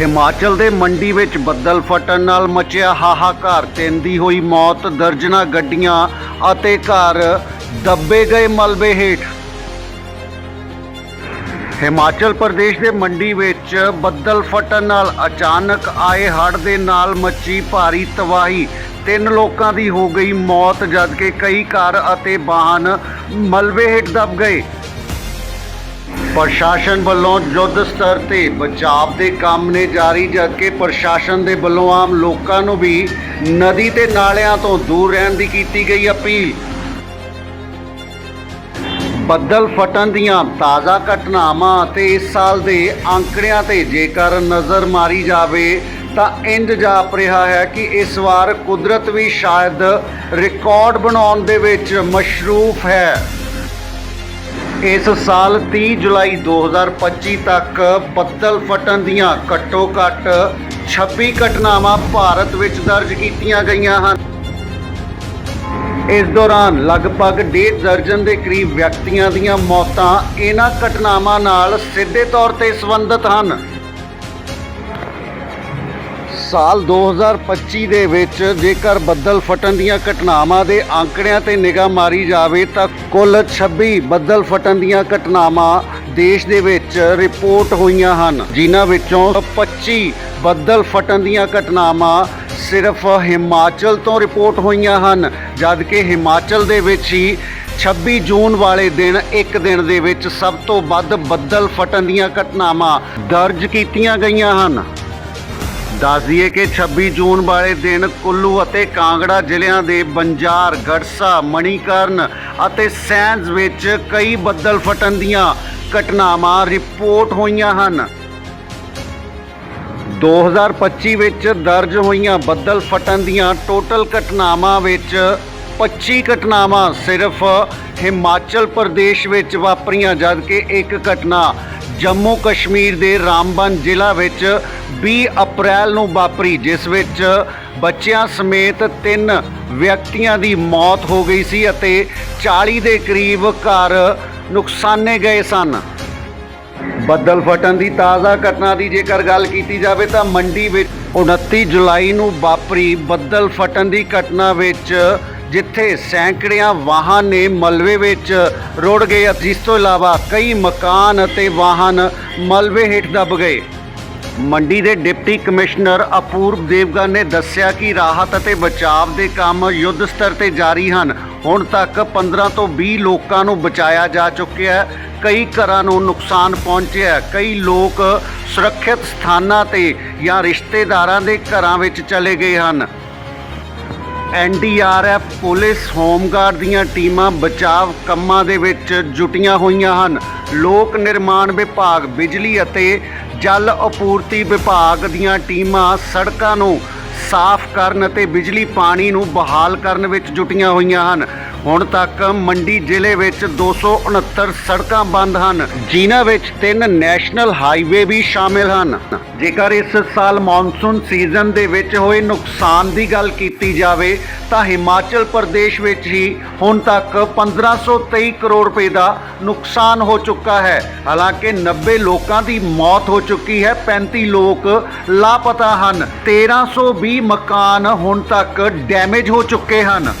ਹਿਮਾਚਲ ਦੇ ਮੰਡੀ ਵਿੱਚ ਬੱਦਲ ਫਟਣ ਨਾਲ ਮਚਿਆ ਹਾਹਾਕਾਰ ਤਿੰਨ ਦੀ ਹੋਈ ਮੌਤ, ਦਰਜਨਾ ਗੱਡੀਆਂ ਅਤੇ ਘਰ ਦੱਬੇ ਗਏ ਮਲਬੇ ਹੇਠ। ਹਿਮਾਚਲ ਪ੍ਰਦੇਸ਼ ਦੇ ਮੰਡੀ ਵਿੱਚ ਬੱਦਲ ਫਟਣ ਨਾਲ ਅਚਾਨਕ ਆਏ ਹੜ੍ਹ ਦੇ ਨਾਲ ਮੱਚੀ ਭਾਰੀ ਤਬਾਹੀ। ਤਿੰਨ ਲੋਕਾਂ ਦੀ ਹੋ ਗਈ ਮੌਤ, ਜਦਕਿ ਕਈ ਕਾਰ ਅਤੇ ਵਾਹਨ ਮਲਬੇ ਹੇਠ ਦਬ ਗਏ। ਪ੍ਰਸ਼ਾਸਨ ਵੱਲੋਂ ਯੁੱਧ ਸਤਰ ਤੇ ਬਚਾਅ ਦੇ ਕੰਮ ਨੇ ਜਾਰੀ, ਜਦਕਿ ਪ੍ਰਸ਼ਾਸਨ ਦੇ ਵੱਲੋਂ ਆਮ ਲੋਕਾਂ ਨੂੰ ਵੀ ਨਦੀ ਤੇ ਨਾਲਿਆਂ ਤੋਂ ਦੂਰ ਰਹਿਣ ਦੀ ਕੀਤੀ ਗਈ ਅਪੀਲ। ਬੱਦਲ ਫਟਣ ਦੀਆਂ ਤਾਜ਼ਾ ਘਟਨਾਵਾਂ ਅਤੇ ਇਸ ਸਾਲ ਦੇ ਅੰਕੜਿਆਂ ਤੇ ਜੇਕਰ ਨਜ਼ਰ ਮਾਰੀ ਜਾਵੇ, ਤਾਂ ਇੰਜ ਜਾਪ ਰਿਹਾ ਹੈ ਕਿ ਇਸ ਵਾਰ ਕੁਦਰਤ ਵੀ ਸ਼ਾਇਦ ਰਿਕਾਰਡ ਬਣਾਉਣ ਦੇ ਵਿੱਚ ਮਸ਼ਰੂਫ ਹੈ। ਇਸ ਸਾਲ 30 ਜੁਲਾਈ 2025 ਤੱਕ ਬੱਦਲ ਫਟਣ ਦੀਆਂ ਘੱਟੋ ਘੱਟ 26 ਘਟਨਾਵਾਂ ਭਾਰਤ ਵਿੱਚ ਦਰਜ ਕੀਤੀਆਂ ਗਈਆਂ ਹਨ। ਇਸ ਦੌਰਾਨ ਲਗਭਗ ਡੇਢ ਦਰਜਨ ਦੇ ਕਰੀਬ ਵਿਅਕਤੀਆਂ ਦੀਆਂ ਮੌਤਾਂ ਇਹਨਾਂ ਘਟਨਾਵਾਂ ਨਾਲ ਸਿੱਧੇ ਤੌਰ ਤੇ ਸੰਬੰਧਿਤ ਹਨ। ਸਾਲ 2025 ਦੇ ਵਿੱਚ ਜੇਕਰ ਬੱਦਲ ਫਟਣ ਦੀਆਂ ਘਟਨਾਵਾਂ ਦੇ ਅੰਕੜਿਆਂ ਤੇ ਨਿਗਾਹ ਮਾਰੀ ਜਾਵੇ ਤਾਂ ਕੁੱਲ 26 ਬੱਦਲ ਫਟਣ ਦੀਆਂ ਘਟਨਾਵਾਂ ਦੇਸ਼ ਦੇ ਵਿੱਚ ਰਿਪੋਰਟ ਹੋਈਆਂ ਹਨ। ਜਿਨ੍ਹਾਂ ਵਿੱਚੋਂ 25 ਬੱਦਲ ਫਟਣ ਦੀਆਂ ਘਟਨਾਵਾਂ ਸਿਰਫ ਹਿਮਾਚਲ ਤੋਂ ਰਿਪੋਰਟ ਹੋਈਆਂ ਹਨ, ਜਦਕਿ ਹਿਮਾਚਲ ਦੇ ਵਿੱਚ ਹੀ 26 ਜੂਨ ਵਾਲੇ ਦਿਨ ਇੱਕ ਦਿਨ ਦੇ ਵਿੱਚ ਸਭ ਤੋਂ ਵੱਧ ਬੱਦਲ ਫਟਣ ਦੀਆਂ ਘਟਨਾਵਾਂ ਦਰਜ ਕੀਤੀਆਂ ਗਈਆਂ ਹਨ। ਦੱਸ ਦਈਏ ਕਿ 26 ਜੂਨ ਵਾਲੇ ਦਿਨ ਕੁੱਲੂ ਅਤੇ ਕਾਂਗੜਾ ਜ਼ਿਲ੍ਹਿਆਂ ਦੇ ਬੰਜਾਰ, ਗੜਸਾ, ਮਣੀਕਰਨ ਅਤੇ ਸੈਂਜ਼ ਵਿੱਚ ਕਈ ਬੱਦਲ ਫਟਣ ਦੀਆਂ ਘਟਨਾਵਾਂ ਰਿਪੋਰਟ ਹੋਈਆਂ ਹਨ। 2025 ਵਿੱਚ ਦਰਜ ਹੋਈਆਂ ਬੱਦਲ ਫਟਣ ਦੀਆਂ ਟੋਟਲ ਘਟਨਾਵਾਂ ਵਿੱਚ 25 ਘਟਨਾਵਾਂ ਸਿਰਫ ਹਿਮਾਚਲ ਪ੍ਰਦੇਸ਼ ਵਿੱਚ ਵਾਪਰੀਆਂ, ਜਦਕਿ ਇੱਕ ਘਟਨਾ ਜੰਮੂ ਕਸ਼ਮੀਰ ਦੇ ਰਾਮਬਨ ਜ਼ਿਲ੍ਹਾ ਵਿੱਚ 20 ਅਪ੍ਰੈਲ ਨੂੰ ਵਾਪਰੀ, ਜਿਸ ਵਿੱਚ ਬੱਚਿਆਂ ਸਮੇਤ ਤਿੰਨ ਵਿਅਕਤੀਆਂ ਦੀ ਮੌਤ ਹੋ ਗਈ ਸੀ ਅਤੇ 40 ਦੇ ਕਰੀਬ ਘਰ ਨੁਕਸਾਨੇ ਗਏ ਸਨ। ਬੱਦਲ ਫਟਣ ਦੀ ਤਾਜ਼ਾ ਘਟਨਾ ਦੀ ਜੇਕਰ ਗੱਲ ਕੀਤੀ ਜਾਵੇ ਤਾਂ ਮੰਡੀ ਵਿੱਚ 29 ਜੁਲਾਈ ਨੂੰ ਵਾਪਰੀ ਬੱਦਲ ਫਟਣ ਦੀ ਘਟਨਾ ਵਿੱਚ ਜਿੱਥੇ ਸੈਂਕੜਿਆਂ ਵਾਹਨ ਨੇ ਮਲਬੇ ਵਿੱਚ ਰੁੜ ਗਏ ਜਿਸ ਤੋਂ ਇਲਾਵਾ ਕਈ ਮਕਾਨ ਅਤੇ ਵਾਹਨ ਮਲਬੇ ਹੇਠ ਦੱਬ ਗਏ। ਮੰਡੀ ਦੇ ਡਿਪਟੀ ਕਮਿਸ਼ਨਰ ਅਪੂਰਬ ਦੇਵਗਨ ਨੇ ਦੱਸਿਆ ਕਿ ਰਾਹਤ ਅਤੇ ਬਚਾਅ ਦੇ ਕੰਮ ਯੁੱਧ ਸਤਰ ਤੇ ਜਾਰੀ ਹਨ। ਹੁਣ ਤੱਕ 15 ਤੋਂ 20 ਲੋਕਾਂ ਨੂੰ ਬਚਾਇਆ ਜਾ ਚੁੱਕਿਆ ਹੈ। ਕਈ ਘਰਾਂ ਨੂੰ ਨੁਕਸਾਨ ਪਹੁੰਚਿਆ ਕਈ ਲੋਕ ਸੁਰੱਖਿਅਤ ਸਥਾਨਾਂ ਤੇ ਜਾਂ ਰਿਸ਼ਤੇਦਾਰਾਂ ਦੇ ਘਰਾਂ ਵਿੱਚ ਚਲੇ ਗਏ ਹਨ। ਐਨਡੀਆਰਐਫ ਪੁਲਿਸ ਹੋਮਗਾਰਡ ਦੀਆਂ ਟੀਮਾਂ ਬਚਾਵ ਕੰਮਾਂ ਦੇ ਵਿੱਚ ਜੁਟੀਆਂ ਹੋਈਆਂ ਹਨ। ਲੋਕ ਨਿਰਮਾਣ ਵਿਭਾਗ, ਬਿਜਲੀ ਅਤੇ ਜਲ ਆਪੂਰਤੀ ਵਿਭਾਗ ਦੀਆਂ ਟੀਮਾਂ ਸੜਕਾਂ ਨੂੰ ਸਾਫ਼ ਕਰਨ ਅਤੇ ਬਿਜਲੀ ਪਾਣੀ ਨੂੰ ਬਹਾਲ ਕਰਨ ਵਿੱਚ ਜੁਟੀਆਂ ਹੋਈਆਂ ਹਨ। ਹੁਣ ਤੱਕ ਮੰਡੀ ਜ਼ਿਲ੍ਹੇ ਵਿੱਚ 269 ਸੜਕਾਂ ਬੰਦ ਹਨ। ਜਿਨ੍ਹਾਂ ਵਿੱਚ ਤਿੰਨ ਨੈਸ਼ਨਲ ਹਾਈਵੇ ਵੀ ਸ਼ਾਮਿਲ ਹਨ। ਜੇਕਰ ਇਸ ਸਾਲ ਮੌਨਸੂਨ ਸੀਜ਼ਨ ਦੇ ਵਿੱਚ ਹੋਏ ਨੁਕਸਾਨ ਦੀ ਗੱਲ ਕੀਤੀ ਜਾਵੇ, ਤਾਂ ਹਿਮਾਚਲ ਪ੍ਰਦੇਸ਼ ਵਿੱਚ ਹੀ ਹੁਣ ਤੱਕ 1523 ਕਰੋੜ ਰੁਪਏ ਦਾ ਨੁਕਸਾਨ ਹੋ ਚੁੱਕਾ ਹੈ। ਹਾਲਾਂਕਿ 90 ਲੋਕਾਂ ਦੀ ਮੌਤ ਹੋ ਚੁੱਕੀ ਹੈ 35 ਲੋਕ ਲਾਪਤਾ ਹਨ। 1320 ਮਕਾਨ ਹੁਣ ਤੱਕ ਡੈਮੇਜ ਹੋ ਚੁੱਕੇ ਹਨ।